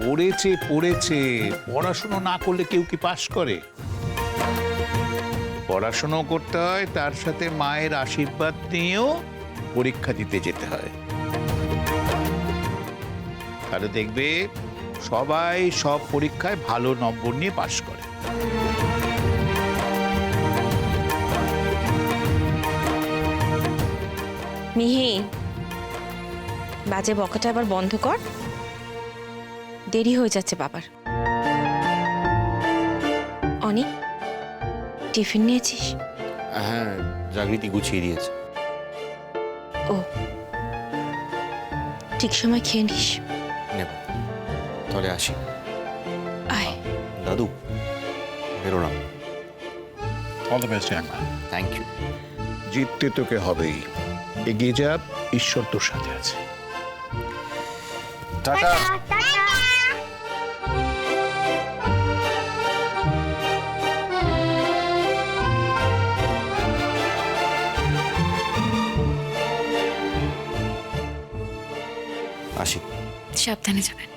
পড়েছে পড়েছে। পড়াশুনো না করলে কেউ কি পাশ করে? পড়াশুনো করতে হয়, তার সাথে মায়ের আশীর্বাদ নিয়েও পরীক্ষা দিতে যেতে হয়। তাহলে দেখবে, সবাই সব পরীক্ষায় ভালো নম্বর নিয়ে পাশ করে। মিহি, বাজে বকাটা আবার বন্ধ কর। দেরি হয়ে যাচ্ছে বাবার। অনেক টিফিন নিয়েছিস? হ্যাঁ জাগৃতি গুছিয়ে দিয়েছে। ও ঠিক সময় খেয়ে নিস। নেব। তাহলে আসি। আয়। দাদু বেরোলাম all the best thank you জিততে তোকে হবেই। এগিয়ে যা ঈশ্বর তোর সাথে আছে। টাটা। সাবধানে যাবেন।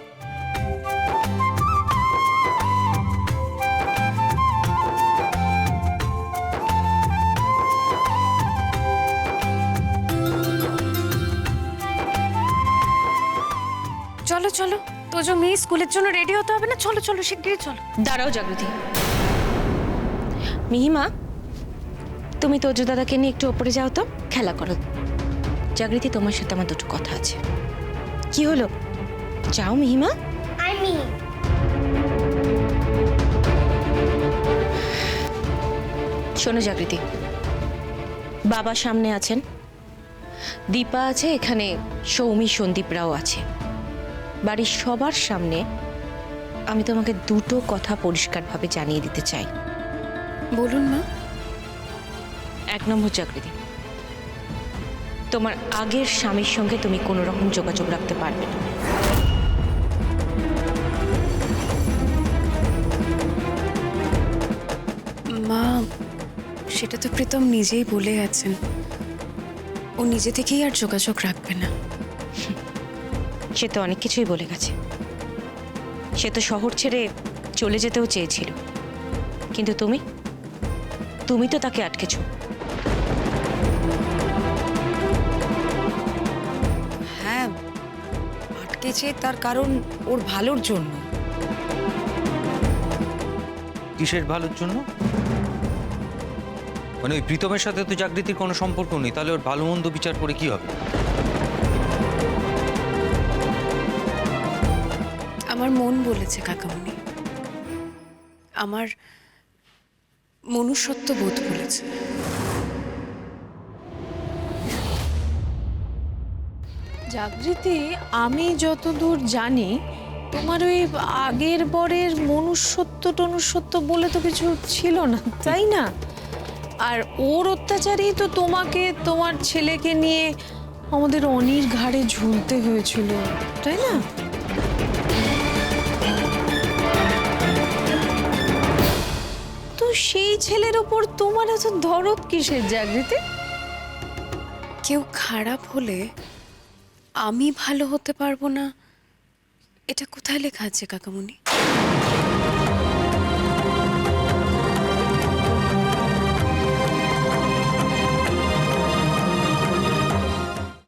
চলো চলো। তোজো মেয়ে স্কুলের জন্য রেডি হতে হবে না? চলো চলো, শিগগিরই চলো। দাঁড়াও জাগৃতি মিহিমা, তুমি তোজো দাদাকে নিয়ে একটু ওপরে যাও তো। খেলা করো। জাগৃতি তোমার সাথে আমার দুটো কথা আছে। কি হলো? যাও মিহিমা। আমি শোনো জাগৃতি বাবা সামনে আছেন। দীপা আছে এখানে সৌমি সন্দীপরাও আছে। বাড়ির সবার সামনে আমি তোমাকে দুটো কথা পরিষ্কারভাবে জানিয়ে দিতে চাই। বলুন মা। এক নম্বর চাকরিতে তোমার আগের স্বামীর সঙ্গে তুমি কোনো রকম যোগাযোগ রাখতে পারবে না। মা সেটা তো প্রীতম নিজেই বলে গেছেন ও নিজে থেকেই আর যোগাযোগ রাখবে না। সে তো অনেক কিছুই বলে গেছে। সে তো শহর ছেড়ে চলে যেতেও চেয়েছিল। কিন্তু তুমি? তুমি তো তাকে আটকেছ। হ্যাঁ আটকেছে তার কারণ ওর ভালোর জন্য। কিসের ভালোর জন্য? মানে ওই প্রীতমের সাথে তো জাগৃতির কোনো সম্পর্ক নেই তাহলে ওর ভালো মন্দ বিচার করে কি হবে? আমার মন বলেছে কাকামণি। আমার মনুষ্যত্ব বোধ বলেছে জাগৃতি আমি যতদূর জানি তোমার ওই আগের বরের মনুষ্যত্ব টনুষ্যত্ব বলে তো কিছু ছিল না তাই না? আর ওর অত্যাচারেই তো তোমাকে, তোমার ছেলেকে নিয়ে আমাদের অনির ঘাড়ে ঝুলতে হয়েছিল, তাই না? তো সেই ছেলের ওপর তোমার এত দরদ কিসের জাগৃতি? কেউ খারাপ হলে আমি ভালো হতে পারব না। এটা কোথায় লেখা আছে, কাকামণি?